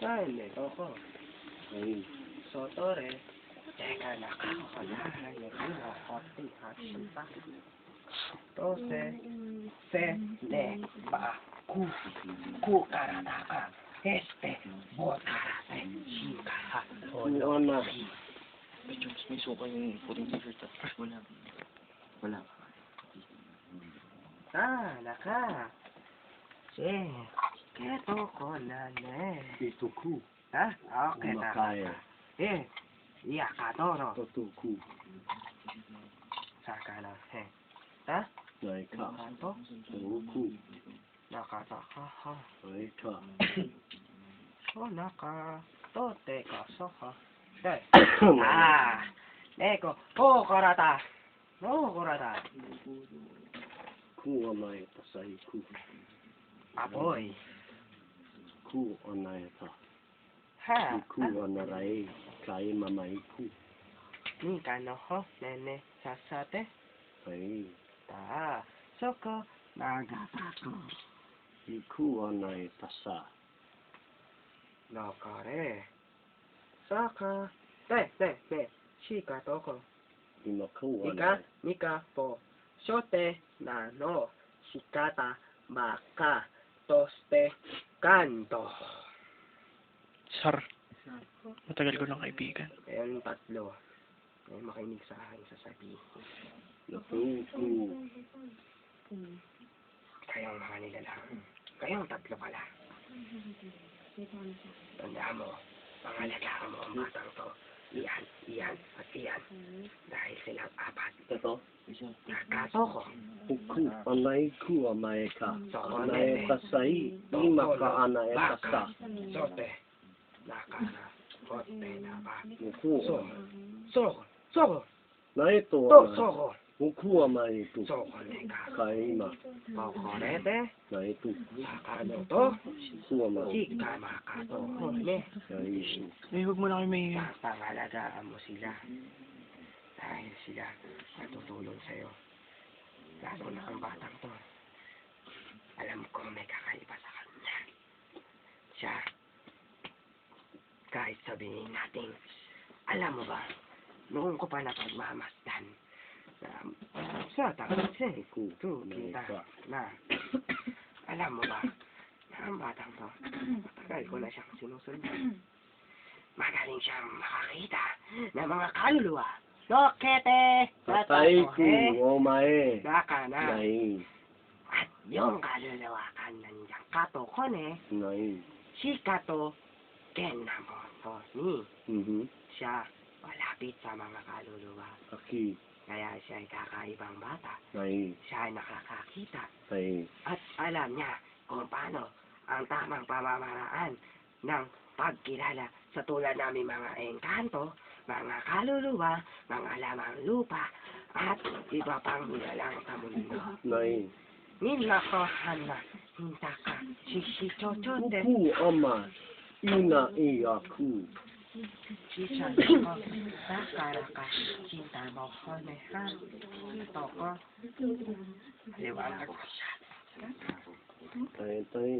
Dale, Coco. Ay, Sotore. Teka, nakakalahan na rin ang kote hashita. Tose, se, le, ba, ku, ku karataka, este, botarate, shika, ano na? Medyo may suka yung puting t-shirt. Wala. Wala. Ah, naka. Se, keto ko na ne. Ito ku. Ha? Okay na. Kumakaya. Eh, iya ka toro. Ito ku. Saka na, he. Ha? Ay ka. Kanto? Ito ku. Nakataka ha. Ay ka. So, naka. To, teka, so ha. Eh. Ah, neko, oh, korata. No, korata. Ku anay pasay ku. Apoy. Ku anay ta. คู่อันไหนต่อห้าคู่อันอะไรใครมาไหมคู่นี่กันเนาะเนเน่ซาซาเต้ไปตาโซโกนากาตาโกอีคู่อันไหนภาษาลอกาเร่ซาคาเต้เต้เต้ชิกาโตโก今คู่อันไหนนิกาโปโชเตนาโนชิกาตาบากา Toste, kanto. Sar. Matagal ko ng kaibigan. Ayan tatlo. Ay makinig sa aking sasabihin. Ito ku. Kayong mga nilalang. Kayong tatlo pala. Tandaan mo, pangalagaan mo ang batang to. Iyan, iyan, at iyan. Dahil silang apat. Ito. Nakato ko. puku anai ku anae ka anae ka sai ima ka anae ka sa Muku Sogo Sogo Nae to Sogo Muku anae tu Sogo ne ka Ka ima Sogo ne te Nae tu Saka no to Su anae Chika ma ka to Ne Ya ishi Eh huwag mo na kayo may Pangalagaan mo sila Dahil sila Matutulong sa'yo Lalo na ang batang to. Alam ko may kakaiba sa kanya. Siya, kahit sabihin natin, alam mo ba, noong ko pa napagmamasdan, na sa tapat siya, Ku. to, Anay kita, na, alam mo ba, na ang batang to, matagal ko na siyang sinusunod. Magaling siyang makakita ng mga kaluluwa. Lokete! Patay ku. Tatakohe, Omae. Naka na. Nay. At yung kaluluwa ka nandiyan kato kone, Nay. si kato kenamoto ni. Mhm. Siya malapit sa mga kaluluwa. Aki. Kaya siya ay kakaibang bata. Nay. Siya ay nakakakita. Nay. At alam niya kung paano ang tamang pamamaraan ng pagkilala sa tulad namin mga engkanto, mga kaluluwa, mga lamang lupa, at iba pang nilalang sa mundo. Nay. Nilakohan na hintaka shishichochote Ku ama. Ina iya ku. shishanoko sakaraka cinta mohone ha toko liwanag ko siya Tay tay.